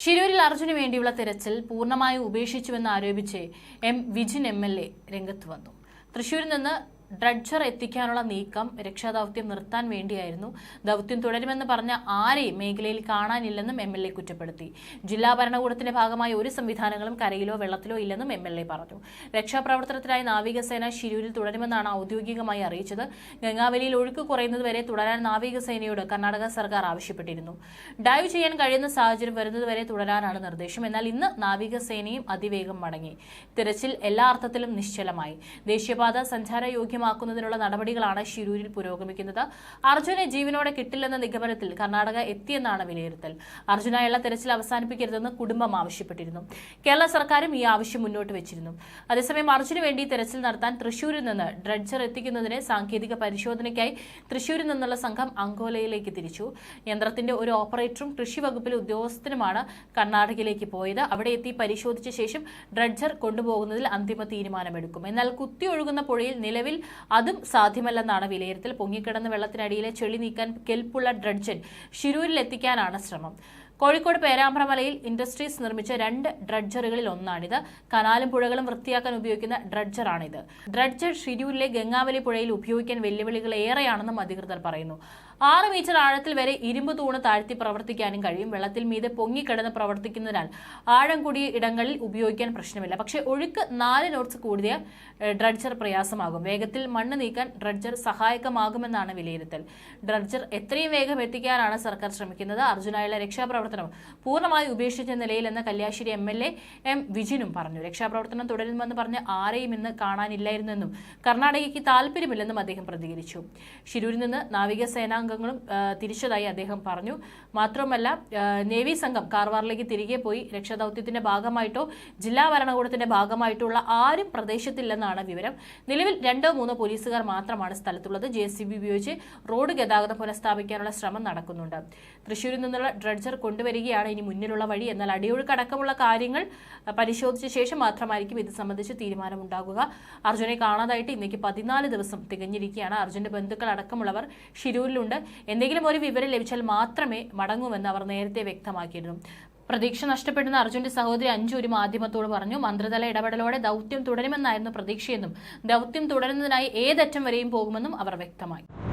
ശിരൂരിൽ അർജുന് വേണ്ടിയുള്ള തിരച്ചിൽ പൂർണമായി ഉപേക്ഷിച്ചുവെന്ന് ആരോപിച്ച് M Vijin M L A രംഗത്ത് വന്നു. തൃശൂരിൽ നിന്ന് ഡ്രഡ്ജർ എത്തിക്കാനുള്ള നീക്കം രക്ഷാദൗത്യം നിർത്താൻ വേണ്ടിയായിരുന്നു. ദൗത്യം തുടരുമെന്ന് പറഞ്ഞ ആരെയും മേഖലയിൽ കാണാനില്ലെന്നും എം എൽ എ കുറ്റപ്പെടുത്തി. ജില്ലാ ഭരണകൂടത്തിന്റെ ഭാഗമായ ഒരു സംവിധാനങ്ങളും കരയിലോ വെള്ളത്തിലോ ഇല്ലെന്നും എം എൽ എ പറഞ്ഞു. രക്ഷാപ്രവർത്തനത്തിനായി നാവികസേന ശിരൂരിൽ തുടരുമെന്നാണ് ഔദ്യോഗികമായി അറിയിച്ചത്. ഗംഗാവലിയിൽ ഒഴുക്ക് കുറയുന്നതുവരെ തുടരാൻ നാവികസേനയോട് കർണാടക സർക്കാർ ആവശ്യപ്പെട്ടിരുന്നു. ഡൈവ് ചെയ്യാൻ കഴിയുന്ന സാഹചര്യം വരുന്നതുവരെ തുടരാനാണ് നിർദ്ദേശം. എന്നാൽ ഇന്ന് നാവികസേനയും അതിവേഗം മടങ്ങി. തിരച്ചിൽ എല്ലാ അർത്ഥത്തിലും നിശ്ചലമായി. ദേശീയപാത സഞ്ചാരയോഗ്യമാക്കുന്നതിനുള്ള നടപടികളാണ് ശിരൂരിൽ പുരോഗമിക്കുന്നത്. അർജുനെ ജീവനോടെ കിട്ടില്ലെന്ന നിഗമനത്തിൽ കർണാടക എത്തിയെന്നാണ് വിലയിരുത്തൽ. അർജുനായുള്ള തെരച്ചിൽ അവസാനിപ്പിക്കരുതെന്ന് കുടുംബം ആവശ്യപ്പെട്ടിരുന്നു. കേരള സർക്കാരും ഈ ആവശ്യം മുന്നോട്ട് വെച്ചിരുന്നു. അതേസമയം അർജുന് വേണ്ടി തെരച്ചിൽ നടത്താൻ തൃശൂരിൽ നിന്ന് ഡ്രഡ്ജർ എത്തിക്കുന്നതിന് സാങ്കേതിക പരിശോധനയ്ക്കായി തൃശൂരിൽ നിന്നുള്ള സംഘം അങ്കോലയിലേക്ക് തിരിച്ചു. യന്ത്രത്തിന്റെ ഒരു ഓപ്പറേറ്ററും കൃഷി വകുപ്പിലെ ഉദ്യോഗസ്ഥനുമാണ് കർണാടകയിലേക്ക് പോയത്. അവിടെ എത്തി പരിശോധിച്ച ശേഷം ഡ്രഡ്ജർ കൊണ്ടുപോകുന്നതിൽ അന്തിമ തീരുമാനമെടുക്കും. എന്നാൽ കുത്തിയൊഴുകുന്ന പുഴയിൽ നിലവിൽ അതും സാധ്യമല്ലെന്നാണ് വിലയിരുത്തൽ. പൊങ്ങിക്കിടന്ന വെള്ളത്തിനടിയിലെ ചെളി നീക്കാൻ കെൽപ്പുള്ള ഡ്രഡ്ജൻ ഷിരൂരിൽ എത്തിക്കാനാണ് ശ്രമം. കോഴിക്കോട് പേരാമ്പ്രമലയിൽ ഇൻഡസ്ട്രീസ് നിർമ്മിച്ച രണ്ട് ഡ്രഡ്ജറുകളിൽ ഒന്നാണിത്. കനാലും പുഴകളും വൃത്തിയാക്കാൻ ഉപയോഗിക്കുന്ന ഡ്രഡ്ജറാണിത്. ഡ്രഡ്ജർ ഷിരൂരിലെ ഗംഗാവലി പുഴയിൽ ഉപയോഗിക്കാൻ വെല്ലുവിളികൾ ഏറെയാണെന്നും അധികൃതർ പറയുന്നു. ആറ് മീറ്റർ ആഴത്തിൽ വരെ ഇരുമ്പ് തൂണ് താഴ്ത്തി പ്രവർത്തിക്കാനും കഴിയും. വെള്ളത്തിൽ മീതെ പൊങ്ങിക്കിടന്ന് പ്രവർത്തിക്കുന്നതിനാൽ ആഴം കൂടിയ ഇടങ്ങളിൽ ഉപയോഗിക്കാൻ പ്രശ്നമില്ല. പക്ഷേ ഒഴുക്ക് നാല് നോട്ട്സ് കൂടിയ ഡ്രഡ്ജർ പ്രയാസമാകും. വേഗത്തിൽ മണ്ണ് നീക്കാൻ ഡ്രഡ്ജർ സഹായകമാകുമെന്നാണ് വിലയിരുത്തൽ. ഡ്രഡ്ജർ എത്രയും വേഗം എത്തിക്കാനാണ് സർക്കാർ ശ്രമിക്കുന്നത്. അർജുനായുള്ള രക്ഷാപ്രവർത്തനം പൂർണമായി ഉപേക്ഷിച്ച നിലയിലെന്ന് Kalliasseri M L A M വിജിനും പറഞ്ഞു. രക്ഷാപ്രവർത്തനം തുടരുമെന്ന് പറഞ്ഞ് ആരെയും ഇന്ന് കാണാനില്ലായിരുന്നെന്നും കർണാടകയ്ക്ക് താല്പര്യമില്ലെന്നും അദ്ദേഹം പ്രതികരിച്ചു. ഷിരൂരിൽ നിന്ന് നാവികസേനാംഗങ്ങളും ആ, തിരിച്ചതായി അദ്ദേഹം പറഞ്ഞു. മാത്രമല്ല നേവി സംഘം കാർവാറിലേക്ക് തിരികെ പോയി രക്ഷാദൌത്യത്തിന്റെ ഭാഗമായിട്ടോ ജില്ലാ ഭരണകൂടത്തിന്റെ ഭാഗമായിട്ടുള്ള ആരും പ്രദേശത്തില്ലെന്നാണ് വിവരം. നിലവിൽ രണ്ടോ മൂന്നോ പോലീസുകാർ മാത്രമാണ് സ്ഥലത്തുള്ളത്. ജെ ഉപയോഗിച്ച് റോഡ് ഗതാഗതം പുനഃസ്ഥാപിക്കാനുള്ള ശ്രമം നടക്കുന്നുണ്ട്. തൃശ്ശൂരിൽ നിന്നുള്ള ഡ്രഡ്ജർ കൊണ്ടുവരികയാണ് ഇനി മുന്നിലുള്ള വഴി. എന്നാൽ അടിയൊഴുക്കടക്കമുള്ള കാര്യങ്ങൾ പരിശോധിച്ച ശേഷം മാത്രമായിരിക്കും ഇത് സംബന്ധിച്ച് തീരുമാനമുണ്ടാകുക. അർജുനെ കാണാതായിട്ട് ഇന്നേക്ക് പതിനാല് ദിവസം തികഞ്ഞിരിക്കുകയാണ്. അർജുന്റെ ബന്ധുക്കൾ അടക്കമുള്ളവർ ഷിരൂരിലുണ്ട് എന്തെങ്കിലും ഒരു വിവരം ലഭിച്ചാൽ മാത്രമേ മടങ്ങുമെന്ന് അവർ നേരത്തെ വ്യക്തമാക്കിയിരുന്നു. പ്രതീക്ഷ നഷ്ടപ്പെടുന്ന അർജുന്റെ സഹോദരി അഞ്ചു ഒരു മാധ്യമത്തോട് പറഞ്ഞു മന്ത്രിതല ഇടപെടലോടെ ദൗത്യം തുടരുമെന്നായിരുന്നു പ്രതീക്ഷയെന്നും ദൗത്യം തുടരുന്നതിനായി ഏതറ്റം വരെയും പോകുമെന്നും അവർ വ്യക്തമാക്കി.